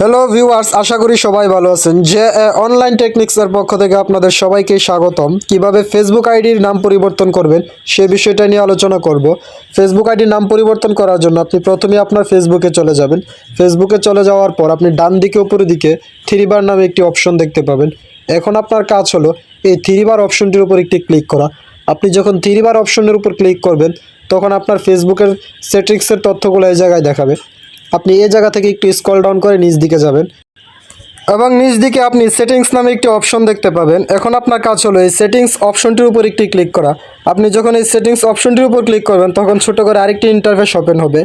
Hello viewers আশা করি সবাই ভালো আছেন। যে অনলাইন টেকনিক্সের পক্ষ থেকে আপনাদের সবাইকে স্বাগতম। কীভাবে ফেসবুক আইডির নাম পরিবর্তন করবেন, সে বিষয়টা নিয়ে আলোচনা করব। ফেসবুক আইডির নাম পরিবর্তন করার জন্য আপনি প্রথমে আপনার ফেসবুকে চলে যাবেন। ফেসবুকে চলে যাওয়ার পর আপনি ডান দিকে উপরের দিকে থ্রি বার নামে একটি অপশন দেখতে পাবেন। এখন আপনার কাজ হলো এই থ্রি বার অপশনটির উপর একটি ক্লিক করা। আপনি যখন থ্রি বার অপশনের উপর ক্লিক করবেন, তখন আপনার ফেসবুকের সেটিংসের তথ্যগুলো এই জায়গায় দেখাবে। আপনি এই জায়গা থেকে একটু স্ক্রল ডাউন করে নিচ দিকে যাবেন। এবং নিচ দিকে আপনি সেটিংস নামে একটি অপশন দেখতে পাবেন। এখন আপনার কাজ হলো এই সেটিংস অপশনটির উপর একটি ক্লিক করা। আপনি যখন এই সেটিংস অপশনটির উপর ক্লিক করবেন, তখন ছোট করে আরেকটি ইন্টারফেস ওপেন হবে।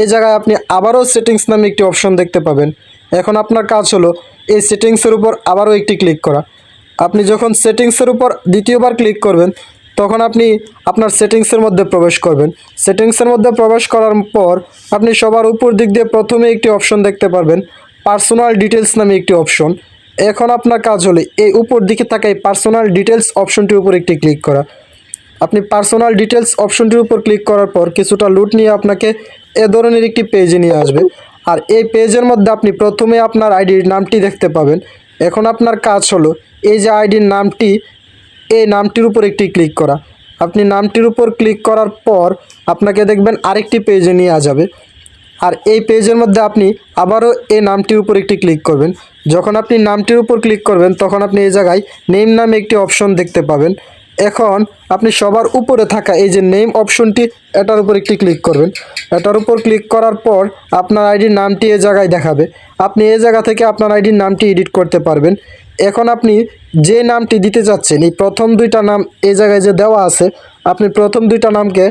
এই জায়গায় আপনি আবারও সেটিংস নামে একটি অপশন দেখতে পাবেন। এখন আপনার কাজ হলো এই সেটিংসের উপর আবারও একটি ক্লিক করা। আপনি যখন সেটিংসের উপর দ্বিতীয়বার ক্লিক করবেন তখন আপনি আপনার সেটিংসের মধ্যে প্রবেশ করবেন। সেটিংসের মধ্যে প্রবেশ করার পর আপনি সবার উপর দিক দিয়ে প্রথমে একটি অপশন দেখতে পারবেন পার্সোনাল ডিটেলস নামে একটি অপশন। এখন আপনার কাজ হলে এই উপর দিকে থাকা এই পার্সোনাল ডিটেলস অপশনটির উপর একটি ক্লিক করা। আপনি পার্সোনাল ডিটেলস অপশনটির উপর ক্লিক করার পর কিছুটা লুট নিয়ে আপনাকে এ ধরনের একটি পেজে নিয়ে আসবে। আর এই পেজের মধ্যে আপনি প্রথমে আপনার আইডির নামটি দেখতে পাবেন। এখন আপনার কাজ হলো এই যে আইডির নামটি এই নামটির উপর একটি ক্লিক করা। আপনি নামটির উপর ক্লিক করার পর আপনাকে দেখবেন আরেকটি পেজে নিয়ে যাবে। আর এই পেজের মধ্যে আপনি আবারও এই নামটির উপর একটি ক্লিক করবেন। যখন আপনি নামটির উপর ক্লিক করবেন, তখন আপনি এই জায়গায় নেম নামে একটি অপশন দেখতে পাবেন। এখন আপনি সবার উপরে থাকা এই যে নেম অপশনটি এটার উপর একটি ক্লিক করবেন। এটার উপর ক্লিক করার পর আপনার আইডির নামটি এই জায়গায় দেখাবে। আপনি এই জায়গা থেকে আপনার আইডির নামটি এডিট করতে পারবেন। এখন আপনি যে নামটি দিতে চাচ্ছেন এই প্রথম দুইটা নাম এই জায়গায় যে দেওয়া আছে, আপনি প্রথম দুইটা নামকে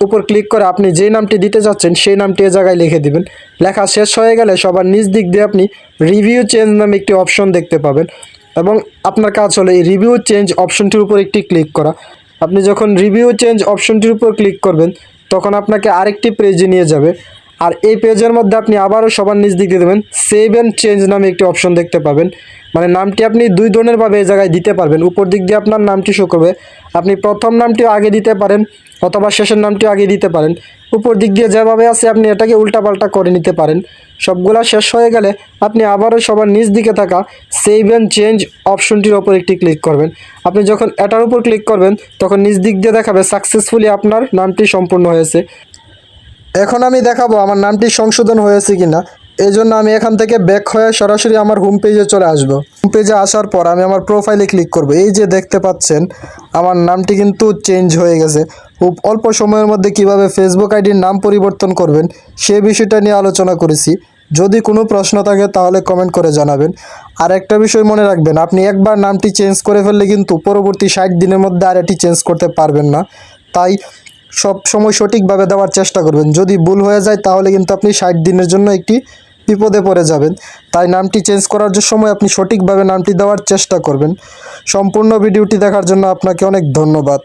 উপর ক্লিক করে আপনি যে নামটি দিতে চাচ্ছেন সেই নামটি এ জায়গায় লিখে দিবেন। লেখা শেষ হয়ে গেলে সবার নিজ দিক দিয়ে আপনি রিভিউ চেঞ্জ নামে একটি অপশন দেখতে পাবেন এবং আপনার কাজ হলো এই রিভিউ চেঞ্জ অপশনটির উপর একটি ক্লিক করা। আপনি যখন রিভিউ চেঞ্জ অপশনটির উপর ক্লিক করবেন, তখন আপনাকে আরেকটি পেজে নিয়ে যাবে। আর এই পেজের মধ্যে আপনি আবারও সবার নিচ দিকে দেবেন সেভ অ্যান্ড চেঞ্জ নামে একটি অপশন দেখতে পাবেন। মানে নামটি আপনি দুই ধরনেরভাবে এই জায়গায় দিতে পারবেন। উপর দিক দিয়ে আপনার নামটি শো করবে। আপনি প্রথম নামটিও আগে দিতে পারেন অথবা শেষের নামটিও আগে দিতে পারেন। উপর দিক দিয়ে যেভাবে আছে আপনি এটাকে উল্টাপাল্টা করে নিতে পারেন। সবগুলা শেষ হয়ে গেলে আপনি আবারও সবার নিচ দিকে থাকা সেভ অ্যান্ড চেঞ্জ অপশনটির ওপর একটি ক্লিক করবেন। আপনি যখন এটার উপর ক্লিক করবেন, তখন নিজ দিক দিয়ে দেখাবে সাকসেসফুলি আপনার নামটি সম্পূর্ণ হয়েছে। এখন আমি দেখাবো আমার নামটি সংশোধন হয়েছে কিনা। এই জন্য আমি এখান থেকে ব্যাক হয়ে সরাসরি আমার হোম পেজে চলে আসব। হোম পেজে আসার পর আমি আমার প্রোফাইলে ক্লিক করব। এই যে দেখতে পাচ্ছেন, আমার নামটি কিন্তু চেঞ্জ হয়ে গেছে। খুব অল্প সময়ের মধ্যে কীভাবে ফেসবুক আইডির নাম পরিবর্তন করবেন, সে বিষয়টা নিয়ে আলোচনা করেছি। যদি কোনো প্রশ্ন থাকে তাহলে কমেন্ট করে জানাবেন। আর একটা বিষয় মনে রাখবেন, আপনি একবার নামটি চেঞ্জ করে ফেললে কিন্তু পরবর্তী ষাট দিনের মধ্যে আর এটি চেঞ্জ করতে পারবেন না। তাই সব সময় সঠিকভাবে দেওয়ার চেষ্টা করবেন। যদি ভুল হয়ে যায়, তাহলে কিন্তু আপনি ষাট দিনের জন্য একটি বিপদে পড়ে যাবেন। তাই নামটি চেঞ্জ করার সময় আপনি সঠিকভাবে নামটি দেওয়ার চেষ্টা করবেন। সম্পূর্ণ ভিডিওটি দেখার জন্য আপনাকে অনেক ধন্যবাদ।